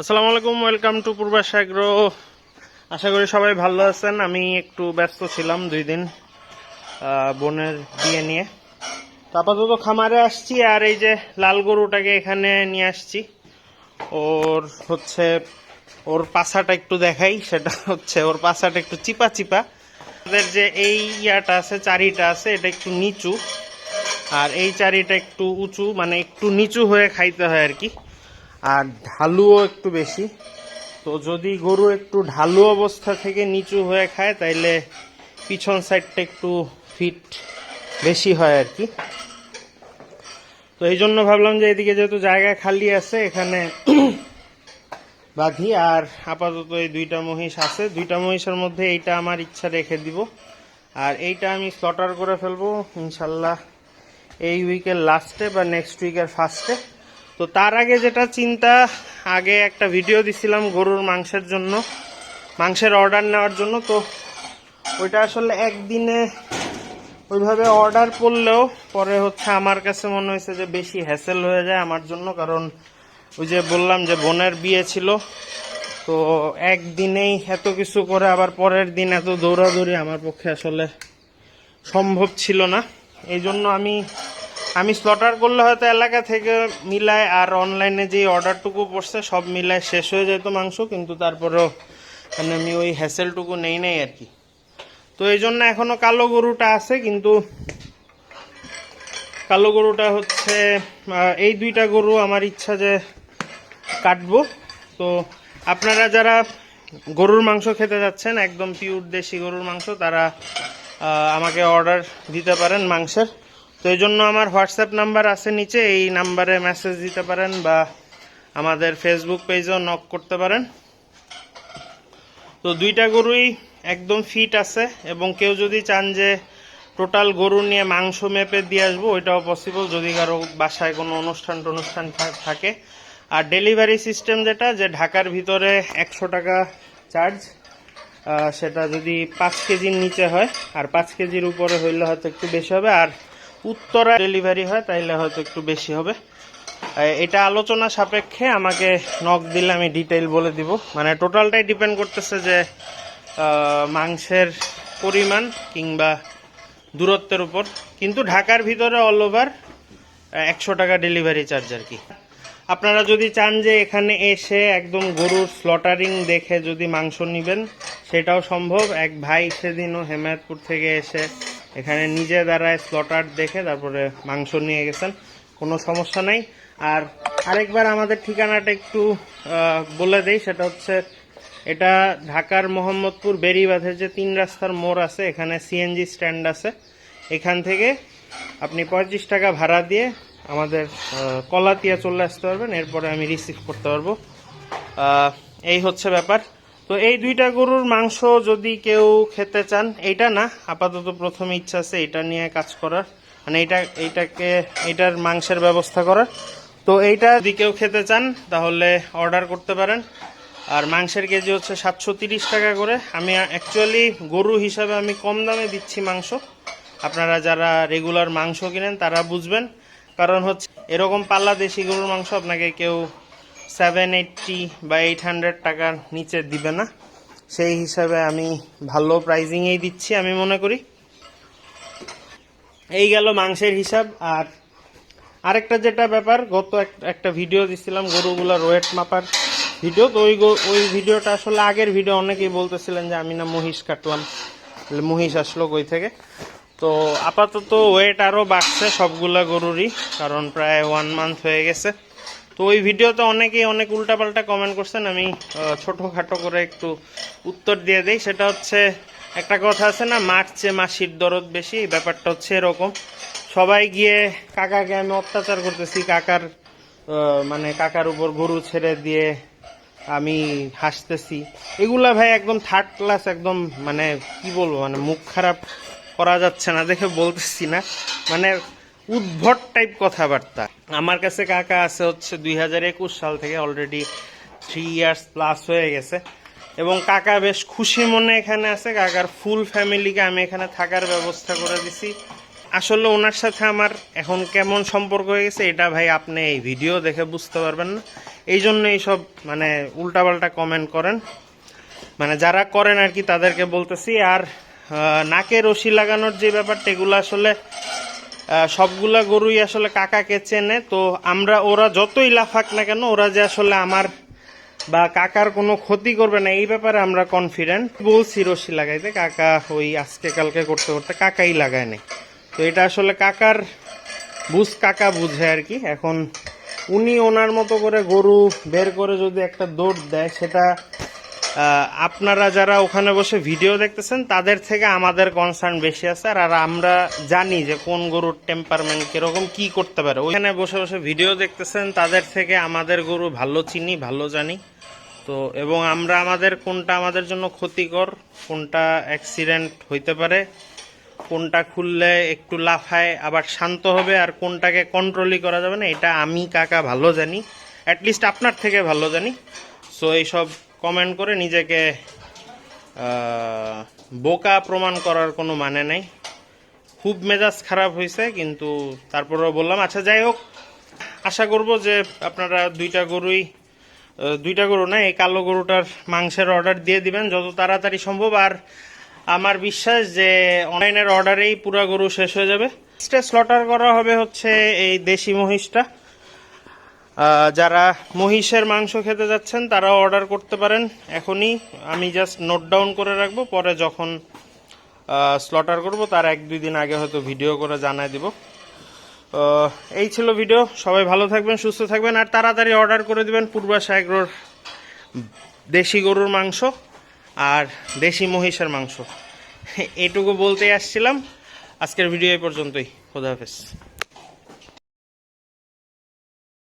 আসসালামু আলাইকুম welcome to Purbas agro আশা করি সবাই ভালো আছেন। আমি একটু ব্যস্ত ছিলাম দুই দিন বোনের বিয়ে নিয়ে। আপাতত খামারে আসছি আর এই যে লাল গরুটাকে এখানে নিয়ে আসছি। ওর হচ্ছে, ওর পাছাটা একটু দেখাই, সেটা হচ্ছে ওর পাছাটা একটু চিপা চিপা। ওদের যে এই ইয়াটা আছে, চারিটা আছে, এটা একটু নিচু। আর এই চারিটা একটু উঁচু মানে একটু নিচু হয়ে খাইতে হয় আর কি। আর ঢালুও একটু বেশি। তো যদি গরু একটু ঢালু অবস্থা থেকে নিচু হয়ে খায়, তাইলে পিছন সাইডটা একটু ফিট বেশি হয় আর কি। তো এই জন্য ভাবলাম যে এদিকে যেহেতু জায়গা খালি আছে, এখানে বাঁধি আর আপাতত এই দুইটা মহিষ আছে। দুইটা মহিষের মধ্যে এইটা আমার ইচ্ছা রেখে দিব। আর এইটা আমি স্লটার করে ফেলব, ইনশাল্লাহ এই উইকের লাস্টে বা নেক্সট উইকের ফার্স্টে তো তার আগে যেটা চিন্তা, আগে একটা ভিডিও দিছিলাম গরুর মাংসের জন্য, মাংসের অর্ডার নেওয়ার জন্য। তো ওইটা আসলে একদিনে ওইভাবে অর্ডার করলেও পরে হচ্ছে আমার কাছে মনে হয়েছে যে বেশি হ্যাসেল হয়ে যায় আমার জন্য, কারণ ওই যে বললাম যে বোনের বিয়ে ছিল। তো একদিনেই এত কিছু করে আবার পরের দিন এত দৌড়াদৌড়ি আমার পক্ষে আসলে সম্ভব ছিল না। এই জন্য আমি আমি স্লটার করলে হয়তো এলাকা থেকে মিলায় আর অনলাইনে যে অর্ডারটুকু পড়ছে সব মিলায় শেষ হয়ে যেত মাংস, কিন্তু তারপরেও মানে আমি ওই হ্যাসেলটুকু নেই নাই আর কি। তো এই জন্য এখনও কালো গরুটা আছে, কিন্তু কালো গরুটা হচ্ছে এই দুইটা গরু আমার ইচ্ছা যে কাটবো। তো আপনারা যারা গরুর মাংস খেতে যাচ্ছেন, একদম পিওর দেশি গরুর মাংস, তারা আমাকে অর্ডার দিতে পারেন মাংসের। তো এই জন্য আমার হোয়াটসঅ্যাপ নাম্বার আছে নিচে, এই নাম্বারে মেসেজ দিতে পারেন বা আমাদের ফেসবুক পেজেও নক করতে পারেন। তো দুইটা গরুই একদম ফিট আছে এবং কেউ যদি চান যে টোটাল গরু নিয়ে মাংস মেপে দিয়ে আসব, ওইটাও পসিবল যদি কারও বাসায় কোনো অনুষ্ঠান টনুষ্ঠান থাকে। আর ডেলিভারি সিস্টেম যেটা, যে ঢাকার ভিতরে একশো টাকা চার্জ সেটা যদি পাঁচ কেজির নিচে হয়, আর পাঁচ কেজির উপরে হইলে হয়তো একটু বেশি হবে। আর উত্তরা ডেলিভারি হয়, তাইলে হয়তো একটু বেশি হবে। এটা আলোচনা সাপেক্ষে আমাকে নক দিলে আমি ডিটেইল বলে দিব। মানে টোটালটাই ডিপেন্ড করতেছে যে মাংসের পরিমাণ কিংবা দূরত্বের উপর। কিন্তু ঢাকার ভিতরে অল ওভার একশো টাকা ডেলিভারি চার্জ আর কি। আপনারা যদি চান যে এখানে এসে একদম গরুর স্লটারিং দেখে যদি মাংস নেবেন, সেটাও সম্ভব। এক ভাই সেদিনও হেমায়তপুর থেকে এসে এখানে নিজে দাঁড়ায় স্লটার দেখে তারপরে মাংস নিয়ে গেছেন, কোনো সমস্যা নাই। আর আরেকবার আমাদের ঠিকানাটা একটু বলে দেই, সেটা হচ্ছে এটা ঢাকার মোহাম্মদপুর বেরিবাঁধের যে তিন রাস্তার মোড় আছে, এখানে সিএনজি স্ট্যান্ড আছে। এখান থেকে আপনি পঁয়ত্রিশ টাকা ভাড়া দিয়ে আমাদের কলাতিয়া চলে আসতে পারবেন, এরপরে আমি রিসিভ করতে পারব। এই হচ্ছে ব্যাপার। তো এই দুইটা গরুর মাংস যদি কেউ খেতে চান, এইটা না, আপাতত প্রথমে ইচ্ছা আছে এটা নিয়ে কাজ করার। মানে এইটা, এইটাকে, এইটার মাংসের ব্যবস্থা করার। তো এইটা যদি কেউ খেতে চান, তাহলে অর্ডার করতে পারেন। আর মাংসের কেজি হচ্ছে সাতশো টাকা করে। আমি অ্যাকচুয়ালি গরু হিসাবে আমি কম দামে দিচ্ছি মাংস। আপনারা যারা রেগুলার মাংস কিনেন, তারা বুঝবেন। কারণ হচ্ছে, এরকম পাল্লা দেশি গরুর মাংস আপনাকে কেউ সেভেন এইটটি বা এইট হান্ড্রেড টাকার নিচে দিবে না। সেই হিসাবে আমি ভালো প্রাইজিংয়েই দিচ্ছি, আমি মনে করি। এই গেল মাংসের হিসাব। আর আরেকটা যেটা ব্যাপার, গত এক- একটা ভিডিও দিছিলাম গরুগুলার ওয়েট মাপার ভিডিও তো ওই ওই ভিডিওটা আসলে আগের ভিডিও অনেকেই বলতেছিলেন যে, আমি না মহিষ কাটলাম। মহিষ আসলো কই থেকে? তো আপাতত ওয়েট আরও বাড়ছে সবগুলা গরুরই, কারণ প্রায় ওয়ান মান্থ হয়ে গেছে। তো ওই ভিডিওতে অনেকেই অনেক উল্টাপাল্টা কমেন্ট করছেন, আমি ছোটখাটো করে একটু উত্তর দিয়ে দিই। সেটা হচ্ছে, একটা কথা আছে না চেয়ে মাসির দরদ বেশি, এই ব্যাপারটা হচ্ছে এরকম। সবাই গিয়ে কাকাকে আমি অত্যাচার করতেছি, কাকার মানে কাকার উপর গরু ছেড়ে দিয়ে আমি হাসতেছি। এগুলা ভাই একদম থার্ড ক্লাস একদম মানে কি বলব মানে মুখ খারাপ করা যাচ্ছে না দেখে বলতেছি না। মানে উদ্ভট টাইপ কথাবার্তা। আমার কাছে কাকা আছে হচ্ছে দুই হাজার একুশ সাল থেকে অলরেডি থ্রি ইয়ার্স প্লাস হয়ে গেছে। এবং কাকা বেশ খুশি মনে এখানে আছে। কাকার ফুল ফ্যামিলিকে আমি এখানে থাকার ব্যবস্থা করে দিছি। আসলে ওনার সাথে আমার এখন কেমন সম্পর্ক হয়ে গেছে, এটা ভাই আপনি এই ভিডিও দেখে বুঝতে পারবেন না। এই জন্য এইসব মানে উল্টাপাল্টা কমেন্ট করেন। মানে যারা করেন আর কি তাদেরকে বলতেছি। আর নাকে রশি লাগানোর যে ব্যাপারটা, এগুলো আসলে সবগুলা গরুই আসলে কাকাকে চেনে। তো আমরা, ওরা যতই লাফাক না কেন, ওরা যে আসলে আমার বা কাকার কোনো ক্ষতি করবে না, এই ব্যাপারে আমরা কনফিডেন্ট বলছি রশি লাগাইতে, কাকা ওই আজকে কালকে করতে করতে কাকাই লাগায় নাই। তো এটা আসলে কাকার বুঝ, কাকা বুঝে আর কি। এখন উনি ওনার মতো করে গরু বের করে যদি একটা দৌড় দেয়, সেটা আপনারা যারা ওখানে বসে ভিডিও দেখতেছেন, তাদের থেকে আমাদের কনসার্ন বেশি আছে। আর আমরা জানি যে কোন গরুর টেম্পারমেন্ট কীরকম, কি করতে পারে। ওইখানে বসে বসে ভিডিও দেখতেছেন, তাদের থেকে আমাদের গরু ভালো চিনি, ভালো জানি। তো, এবং আমরা আমাদের কোনটা আমাদের জন্য ক্ষতিকর, কোনটা অ্যাক্সিডেন্ট হইতে পারে, কোনটা খুললে একটু লাফায় আবার শান্ত হবে, আর কোনটাকে কন্ট্রোলই করা যাবে না, এটা আমি কাকা ভালো জানি। অ্যাটলিস্ট আপনার থেকে ভালো জানি। সো এইসব কমেন্ট করে নিজেকে বোকা প্রমাণ করার কোনো মানে নেই। খুব মেজাজ খারাপ হয়েছে কিন্তু তারপরেও বললাম আচ্ছা যাই হোক, আশা করব যে আপনারা দুইটা গরুই দুইটা গরু না, এই কালো গরুটার মাংসের অর্ডার দিয়ে দিবেন যত তাড়াতাড়ি সম্ভব। আর আমার বিশ্বাস যে অনলাইনের অর্ডারেই পুরা গরু শেষ হয়ে যাবে। স্লটার করা হবে হচ্ছে এই দেশি মহিষটা। যারা মহিষের মাংস খেতে যাচ্ছেন তারা অর্ডার করতে পারেন। এখনই আমি জাস্ট নোট ডাউন করে রাখব, পরে যখন স্লটার করব, তার এক দুই দিন আগে হয়তো ভিডিও করে জানাই দিব। এই ছিল ভিডিও সবাই ভালো থাকবেন, সুস্থ থাকবেন, আর তাড়াতাড়ি অর্ডার করে দেবেন পূর্বাশা এগ্রোর দেশি গরুর মাংস আর দেশি মহিষের মাংস। এটুকু বলতেই আসছিলাম। আজকের ভিডিও এই পর্যন্তই। খোদা হাফেজ।